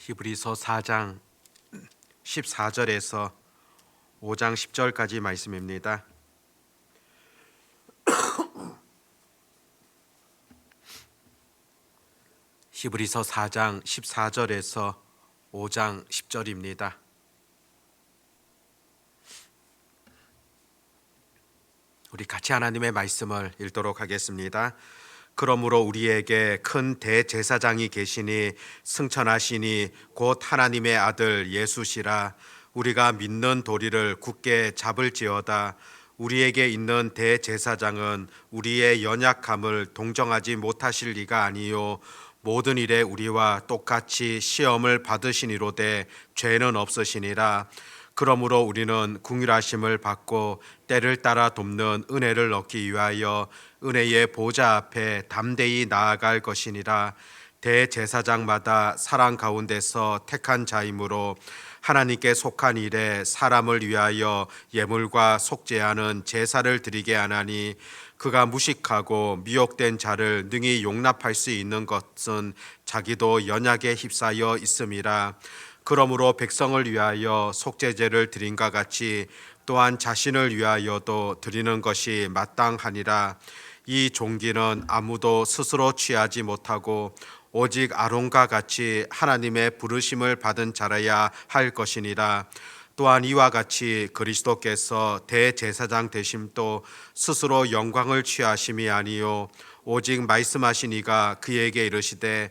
히브리서 4장 14절에서 5장 10절까지 말씀입니다. 히브리서 4장 14절에서 5장 10절입니다. 우리 같이 하나님의 말씀을 읽도록 하겠습니다. 그러므로 우리에게 큰 대제사장이 계시니 승천하시니 곧 하나님의 아들 예수시라. 우리가 믿는 도리를 굳게 잡을지어다. 우리에게 있는 대제사장은 우리의 연약함을 동정하지 못하실 리가 아니요. 모든 일에 우리와 똑같이 시험을 받으시니로되 죄는 없으시니라 그러므로 우리는 궁휼하심을 받고 때를 따라 돕는 은혜를 얻기 위하여 은혜의 보좌 앞에 담대히 나아갈 것이니라. 대제사장마다 사랑 가운데서 택한 자이므로 하나님께 속한 일에 사람을 위하여 예물과 속죄하는 제사를 드리게 하나니 그가 무식하고 미혹된 자를 능히 용납할 수 있는 것은 자기도 연약에 휩싸여 있음이라 그러므로 백성을 위하여 속죄제를 드린과 같이 또한 자신을 위하여도 드리는 것이 마땅하니라. 이 종기는 아무도 스스로 취하지 못하고 오직 아론과 같이 하나님의 부르심을 받은 자라야 할 것이니라. 또한 이와 같이 그리스도께서 대제사장 되심도 스스로 영광을 취하심이 아니요 오직 말씀하신 이가 그에게 이르시되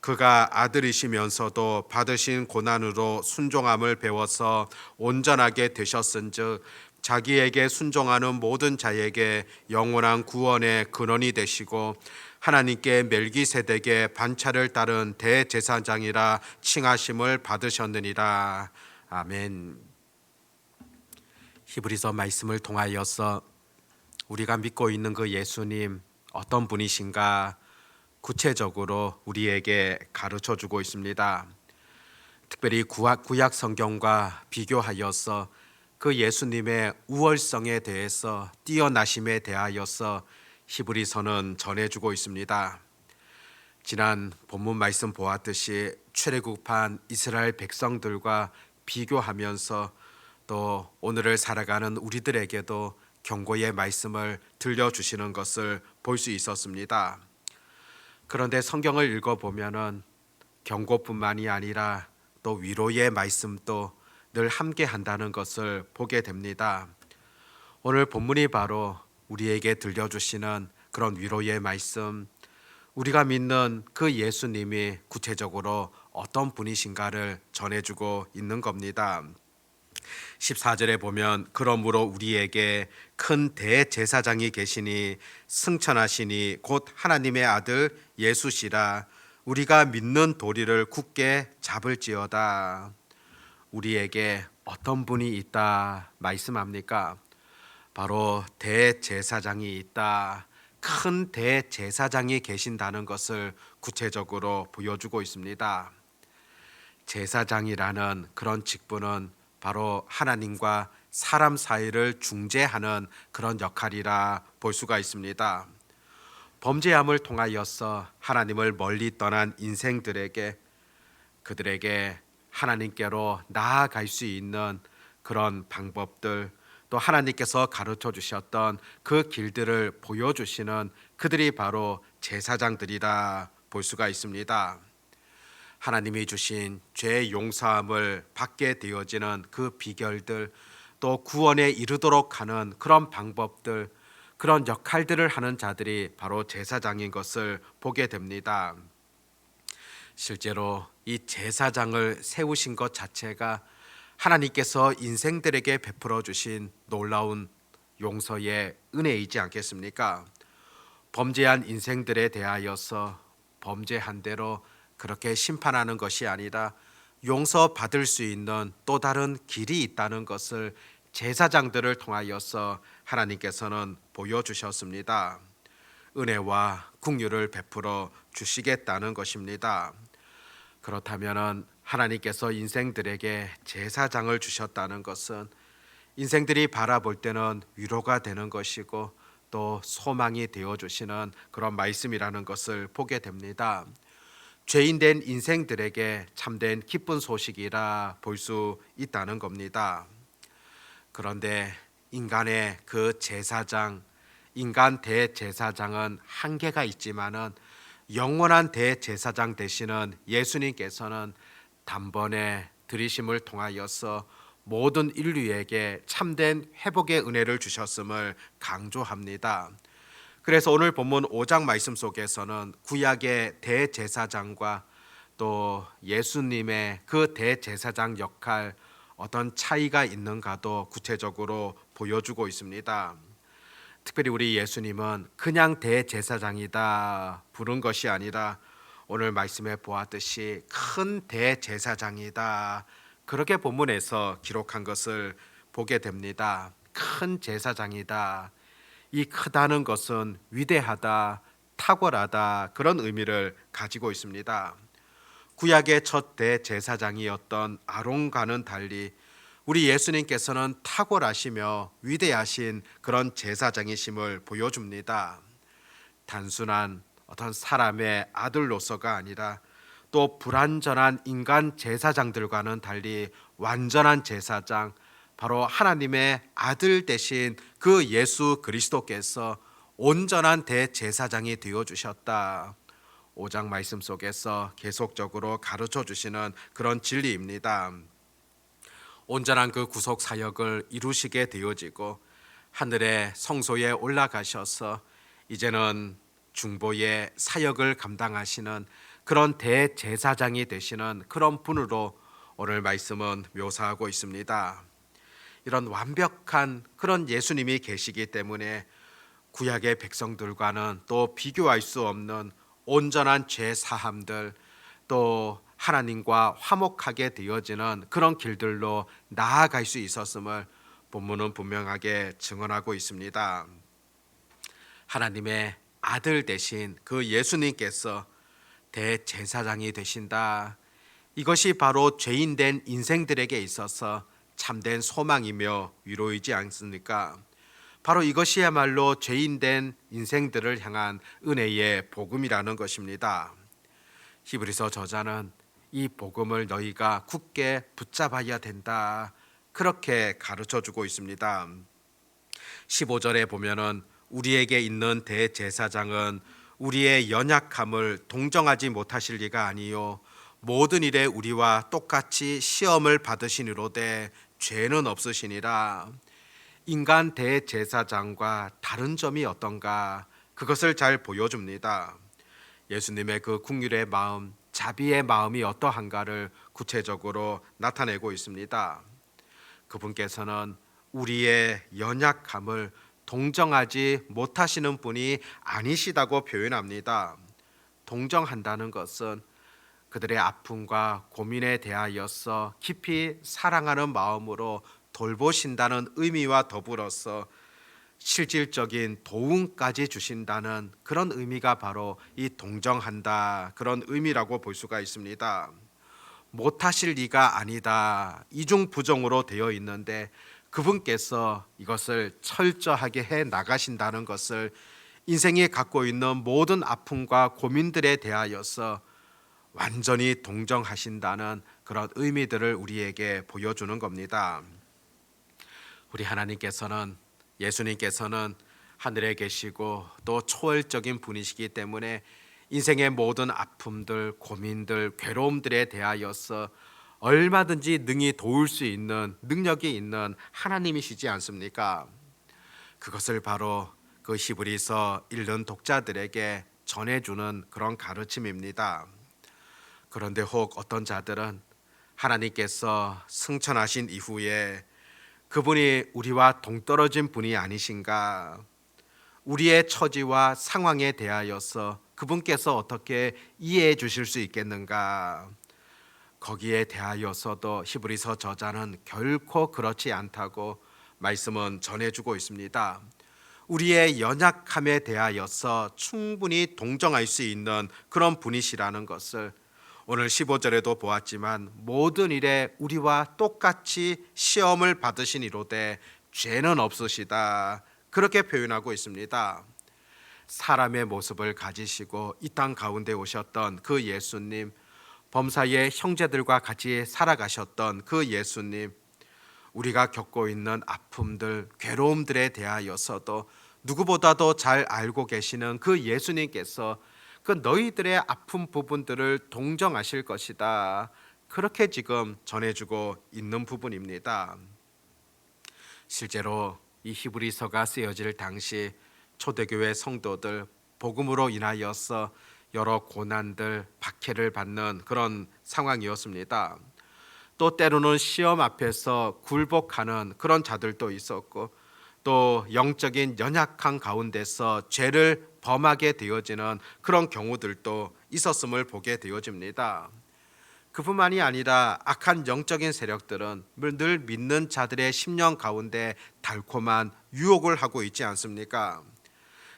그가 아들이시면서도 받으신 고난으로 순종함을 배워서 온전하게 되셨은즉 자기에게 순종하는 모든 자에게 영원한 구원의 근원이 되시고 하나님께 멜기세덱의 반차를 따른 대제사장이라 칭하심을 받으셨느니라 아멘. 히브리서 말씀을 통하여서 우리가 믿고 있는 그 예수님 어떤 분이신가 구체적으로 우리에게 가르쳐 주고 있습니다. 특별히 구약, 구약 성경과 비교하여서 그 예수님의 우월성에 대해서 뛰어나심에 대하여서 히브리서는 전해주고 있습니다. 지난 본문 말씀 보았듯이 출애굽한 이스라엘 백성들과 비교하면서 또 오늘을 살아가는 우리들에게도 경고의 말씀을 들려주시는 것을 볼 수 있었습니다. 그런데 성경을 읽어보면은 경고뿐만이 아니라 또 위로의 말씀도 늘 함께 한다는 것을 보게 됩니다. 오늘 본문이 바로 우리에게 들려주시는 그런 위로의 말씀, 우리가 믿는 그 예수님이 구체적으로 어떤 분이신가를 전해주고 있는 겁니다. 14절에 보면 그러므로 우리에게 큰 대제사장이 계시니 승천하시니 곧 하나님의 아들 예수시라 우리가 믿는 도리를 굳게 잡을지어다 우리에게 어떤 분이 있다 말씀합니까? 바로 대제사장이 있다. 큰 대제사장이 계신다는 것을 구체적으로 보여주고 있습니다. 제사장이라는 그런 직분은 바로 하나님과 사람 사이를 중재하는 그런 역할이라 볼 수가 있습니다. 범죄함을 통하여서 하나님을 멀리 떠난 인생들에게 그들에게 하나님께로 나아갈 수 있는 그런 방법들 또 하나님께서 가르쳐 주셨던 그 길들을 보여주시는 그들이 바로 제사장들이라 볼 수가 있습니다. 하나님이 주신 죄 용서함을 받게 되어지는 그 비결들 또 구원에 이르도록 하는 그런 방법들 그런 역할들을 하는 자들이 바로 제사장인 것을 보게 됩니다. 실제로 이 제사장을 세우신 것 자체가 하나님께서 인생들에게 베풀어 주신 놀라운 용서의 은혜이지 않겠습니까? 범죄한 인생들에 대하여서 범죄한 대로 그렇게 심판하는 것이 아니라 용서받을 수 있는 또 다른 길이 있다는 것을 제사장들을 통하여서 하나님께서는 보여주셨습니다. 은혜와 국류를 베풀어 주시겠다는 것입니다. 그렇다면 하나님께서 인생들에게 제사장을 주셨다는 것은 인생들이 바라볼 때는 위로가 되는 것이고 또 소망이 되어 주시는 그런 말씀이라는 것을 보게 됩니다. 죄인된 인생들에게 참된 기쁜 소식이라 볼 수 있다는 겁니다. 그런데 인간의 그 제사장, 인간 대제사장은 한계가 있지만은 영원한 대제사장 되시는 예수님께서는 단번에 들이심을 통하여서 모든 인류에게 참된 회복의 은혜를 주셨음을 강조합니다. 그래서 오늘 본문 5장 말씀 속에서는 구약의 대제사장과 또 예수님의 그 대제사장 역할 어떤 차이가 있는가도 구체적으로 보여주고 있습니다. 특별히 우리 예수님은 그냥 대제사장이다 부른 것이 아니라 오늘 말씀에 보았듯이 큰 대제사장이다 그렇게 본문에서 기록한 것을 보게 됩니다. 큰 제사장이다. 이 크다는 것은 위대하다, 탁월하다 그런 의미를 가지고 있습니다. 구약의 첫 대제사장이었던 아론과는 달리 우리 예수님께서는 탁월하시며 위대하신 그런 제사장이심을 보여줍니다. 단순한 어떤 사람의 아들로서가 아니라 또 불완전한 인간 제사장들과는 달리 완전한 제사장 바로 하나님의 아들 대신 그 예수 그리스도께서 온전한 대제사장이 되어 주셨다. 5장 말씀 속에서 계속적으로 가르쳐 주시는 그런 진리입니다. 온전한 그 구속 사역을 이루시게 되어지고 하늘의 성소에 올라가셔서 이제는 중보의 사역을 감당하시는 그런 대제사장이 되시는 그런 분으로 오늘 말씀은 묘사하고 있습니다. 이런 완벽한 그런 예수님이 계시기 때문에 구약의 백성들과는 또 비교할 수 없는 온전한 죄 사함들 또 하나님과 화목하게 되어지는 그런 길들로 나아갈 수 있었음을 본문은 분명하게 증언하고 있습니다. 하나님의 아들 대신 그 예수님께서 대제사장이 되신다. 이것이 바로 죄인된 인생들에게 있어서 참된 소망이며 위로이지 않습니까? 바로 이것이야말로 죄인된 인생들을 향한 은혜의 복음이라는 것입니다. 히브리서 저자는 이 복음을 너희가 굳게 붙잡아야 된다. 그렇게 가르쳐 주고 있습니다. 15절에 보면은 우리에게 있는 대제사장은 우리의 연약함을 동정하지 못하실 리가 아니요 모든 일에 우리와 똑같이 시험을 받으시니로되 죄는 없으시니라 인간 대제사장과 다른 점이 어떤가 그것을 잘 보여줍니다. 예수님의 그 국률의 마음, 자비의 마음이 어떠한가를 구체적으로 나타내고 있습니다. 그분께서는 우리의 연약함을 동정하지 못하시는 분이 아니시다고 표현합니다. 동정한다는 것은 그들의 아픔과 고민에 대하여서 깊이 사랑하는 마음으로 돌보신다는 의미와 더불어서 실질적인 도움까지 주신다는 그런 의미가 바로 이 동정한다 그런 의미라고 볼 수가 있습니다. 못하실 리가 아니다 이중 부정으로 되어 있는데 그분께서 이것을 철저하게 해 나가신다는 것을 인생이 갖고 있는 모든 아픔과 고민들에 대하여서 완전히 동정하신다는 그런 의미들을 우리에게 보여주는 겁니다. 우리 하나님께서는 예수님께서는 하늘에 계시고 또 초월적인 분이시기 때문에 인생의 모든 아픔들, 고민들, 괴로움들에 대하여서 얼마든지 능히 도울 수 있는 능력이 있는 하나님이시지 않습니까? 그것을 바로 그 히브리서 읽는 독자들에게 전해주는 그런 가르침입니다. 그런데 혹 어떤 자들은 하나님께서 승천하신 이후에 그분이 우리와 동떨어진 분이 아니신가? 우리의 처지와 상황에 대하여서 그분께서 어떻게 이해해 주실 수 있겠는가? 거기에 대하여서도 히브리서 저자는 결코 그렇지 않다고 말씀은 전해주고 있습니다. 우리의 연약함에 대하여서 충분히 동정할 수 있는 그런 분이시라는 것을 오늘 15절에도 보았지만 모든 일에 우리와 똑같이 시험을 받으신 이로되 죄는 없으시다. 그렇게 표현하고 있습니다. 사람의 모습을 가지시고 이 땅 가운데 오셨던 그 예수님, 범사의 형제들과 같이 살아가셨던 그 예수님, 우리가 겪고 있는 아픔들, 괴로움들에 대하여서도 누구보다도 잘 알고 계시는 그 예수님께서 그 너희들의 아픈 부분들을 동정하실 것이다. 그렇게 지금 전해주고 있는 부분입니다. 실제로 이 히브리서가 쓰여질 당시 초대교회 성도들 복음으로 인하여서 여러 고난들, 박해를 받는 그런 상황이었습니다. 또 때로는 시험 앞에서 굴복하는 그런 자들도 있었고 또 영적인 연약한 가운데서 죄를 범하게 되어지는 그런 경우들도 있었음을 보게 되어집니다. 그뿐만이 아니라 악한 영적인 세력들은 늘 믿는 자들의 심령 가운데 달콤한 유혹을 하고 있지 않습니까?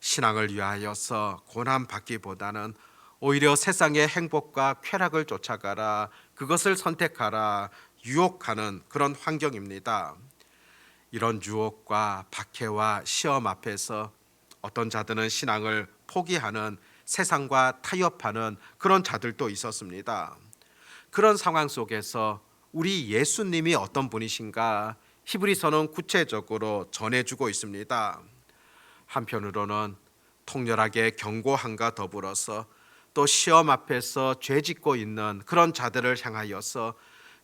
신앙을 위하여서 고난 받기보다는 오히려 세상의 행복과 쾌락을 쫓아가라 그것을 선택하라 유혹하는 그런 환경입니다. 이런 유혹과 박해와 시험 앞에서 어떤 자들은 신앙을 포기하는 세상과 타협하는 그런 자들도 있었습니다. 그런 상황 속에서 우리 예수님이 어떤 분이신가 히브리서는 구체적으로 전해주고 있습니다. 한편으로는 통렬하게 경고함과 더불어서 또 시험 앞에서 죄 짓고 있는 그런 자들을 향하여서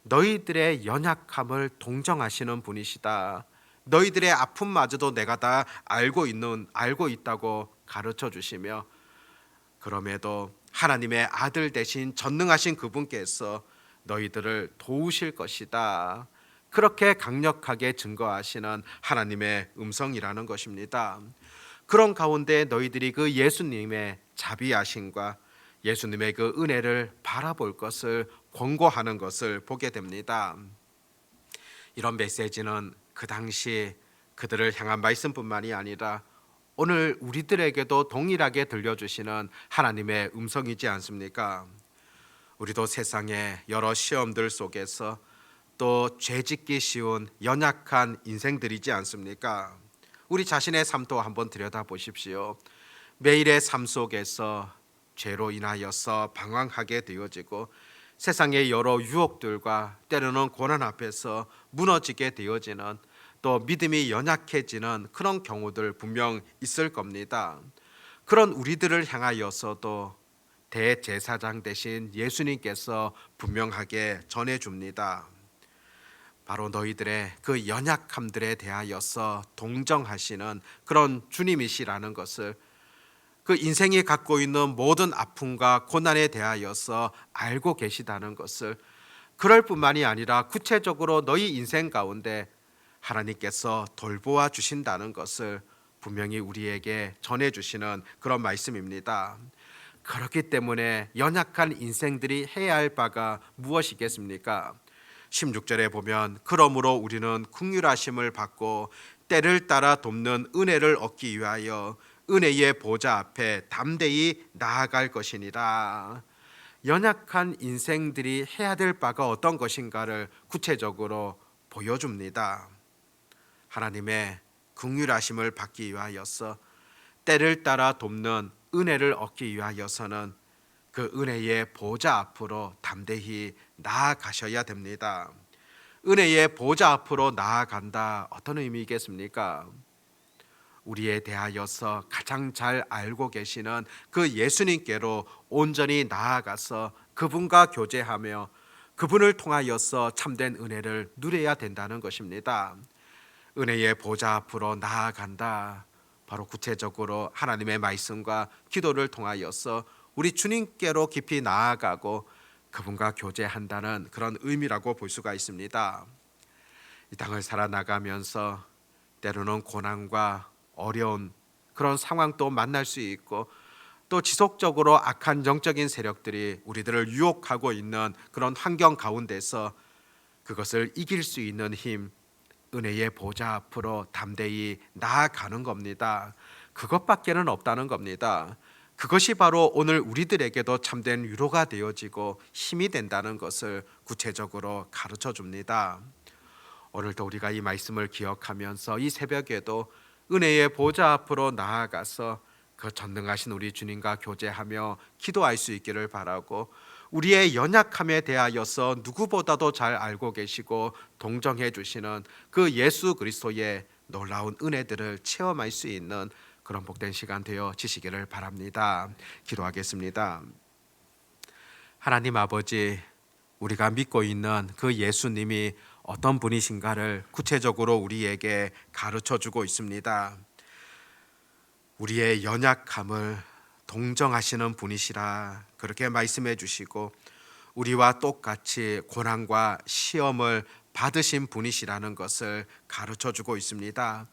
너희들의 연약함을 동정하시는 분이시다. 너희들의 아픔마저도 내가 다 알고 있는 알고 있다고 가르쳐 주시며 그럼에도 하나님의 아들 대신 전능하신 그분께서 너희들을 도우실 것이다. 그렇게 강력하게 증거하시는 하나님의 음성이라는 것입니다. 그런 가운데 너희들이 그 예수님의 자비하심과 예수님의 그 은혜를 바라볼 것을 권고하는 것을 보게 됩니다. 이런 메시지는 그 당시 그들을 향한 말씀뿐만이 아니라 오늘 우리들에게도 동일하게 들려주시는 하나님의 음성이지 않습니까? 우리도 세상의 여러 시험들 속에서 또 죄짓기 쉬운 연약한 인생들이지 않습니까? 우리 자신의 삶도 한번 들여다 보십시오. 매일의 삶 속에서 죄로 인하여서 방황하게 되어지고 세상의 여러 유혹들과 때로는 고난 앞에서 무너지게 되어지는 또 믿음이 연약해지는 그런 경우들 분명 있을 겁니다. 그런 우리들을 향하여서도 대제사장 대신 예수님께서 분명하게 전해 줍니다. 바로 너희들의 그 연약함들에 대하여서 동정하시는 그런 주님이시라는 것을 그 인생이 갖고 있는 모든 아픔과 고난에 대하여서 알고 계시다는 것을 그럴 뿐만이 아니라 구체적으로 너희 인생 가운데 하나님께서 돌보아 주신다는 것을 분명히 우리에게 전해 주시는 그런 말씀입니다. 그렇기 때문에 연약한 인생들이 해야 할 바가 무엇이겠습니까? 16절에 보면 그러므로 우리는 긍휼하심을 받고 때를 따라 돕는 은혜를 얻기 위하여 은혜의 보좌 앞에 담대히 나아갈 것이니라. 연약한 인생들이 해야 될 바가 어떤 것인가를 구체적으로 보여줍니다. 하나님의 긍휼하심을 받기 위하여서 때를 따라 돕는 은혜를 얻기 위하여서는 그 은혜의 보좌 앞으로 담대히 나아가셔야 됩니다. 은혜의 보좌 앞으로 나아간다 어떤 의미겠습니까? 우리에 대하여서 가장 잘 알고 계시는 그 예수님께로 온전히 나아가서 그분과 교제하며 그분을 통하여서 참된 은혜를 누려야 된다는 것입니다. 은혜의 보좌 앞으로 나아간다. 바로 구체적으로 하나님의 말씀과 기도를 통하여서 우리 주님께로 깊이 나아가고 그분과 교제한다는 그런 의미라고 볼 수가 있습니다. 이 땅을 살아나가면서 때로는 고난과 어려운 그런 상황도 만날 수 있고 또 지속적으로 악한 영적인 세력들이 우리들을 유혹하고 있는 그런 환경 가운데서 그것을 이길 수 있는 힘, 은혜의 보좌 앞으로 담대히 나아가는 겁니다. 그것밖에는 없다는 겁니다. 그것이 바로 오늘 우리들에게도 참된 위로가 되어지고 힘이 된다는 것을 구체적으로 가르쳐 줍니다. 오늘도 우리가 이 말씀을 기억하면서 이 새벽에도 은혜의 보좌 앞으로 나아가서 그 전능하신 우리 주님과 교제하며 기도할 수 있기를 바라고 우리의 연약함에 대하여서 누구보다도 잘 알고 계시고 동정해 주시는 그 예수 그리스도의 놀라운 은혜들을 체험할 수 있는 그런 복된 시간 되어 지시기를 바랍니다. 기도하겠습니다. 하나님 아버지, 우리가 믿고 있는 그 예수님이 어떤 분이신가를 구체적으로 우리에게 가르쳐 주고 있습니다. 우리의 연약함을 동정하시는 분이시라 그렇게 말씀해 주시고 우리와 똑같이 고난과 시험을 받으신 분이시라는 것을 가르쳐 주고 있습니다.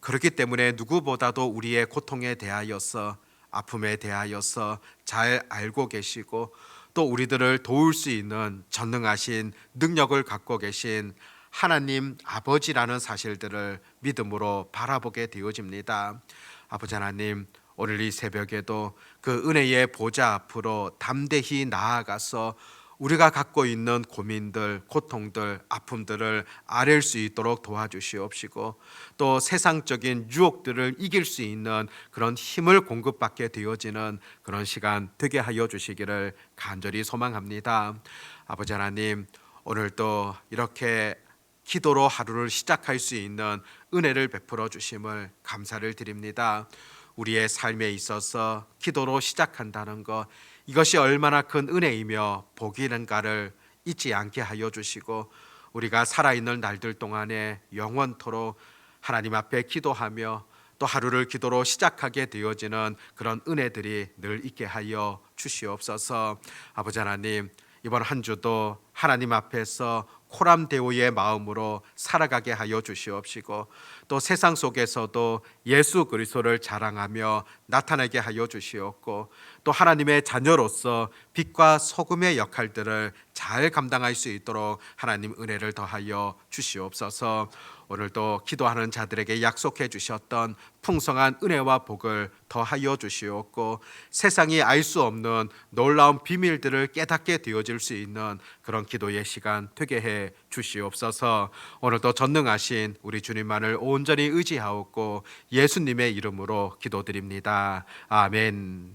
그렇기 때문에 누구보다도 우리의 고통에 대하여서 아픔에 대하여서 잘 알고 계시고 또 우리들을 도울 수 있는 전능하신 능력을 갖고 계신 하나님 아버지라는 사실들을 믿음으로 바라보게 되어집니다. 아버지 하나님, 오늘 이 새벽에도 그 은혜의 보좌 앞으로 담대히 나아가서 우리가 갖고 있는 고민들, 고통들, 아픔들을 아랠 수 있도록 도와주시옵시고 또 세상적인 유혹들을 이길 수 있는 그런 힘을 공급받게 되어지는 그런 시간 되게 하여 주시기를 간절히 소망합니다. 아버지 하나님, 오늘도 이렇게 기도로 하루를 시작할 수 있는 은혜를 베풀어 주심을 감사를 드립니다. 우리의 삶에 있어서 기도로 시작한다는 것 이것이 얼마나 큰 은혜이며 복이는가를 잊지 않게 하여 주시고 우리가 살아있는 날들 동안에 영원토록 하나님 앞에 기도하며 또 하루를 기도로 시작하게 되어지는 그런 은혜들이 늘 있게 하여 주시옵소서. 아버지 하나님 이번 한 주도 하나님 앞에서 코람데오의 마음으로 살아가게 하여 주시옵시고 또 세상 속에서도 예수 그리스도를 자랑하며 나타나게 하여 주시옵고 또 하나님의 자녀로서 빛과 소금의 역할들을 잘 감당할 수 있도록 하나님 은혜를 더하여 주시옵소서. 오늘도 기도하는 자들에게 약속해 주셨던 풍성한 은혜와 복을 더하여 주시옵고 세상이 알 수 없는 놀라운 비밀들을 깨닫게 되어질 수 있는 그런 기도의 시간 되게 해 주시옵소서. 오늘도 전능하신 우리 주님만을 온전히 의지하옵고 예수님의 이름으로 기도드립니다. 아멘.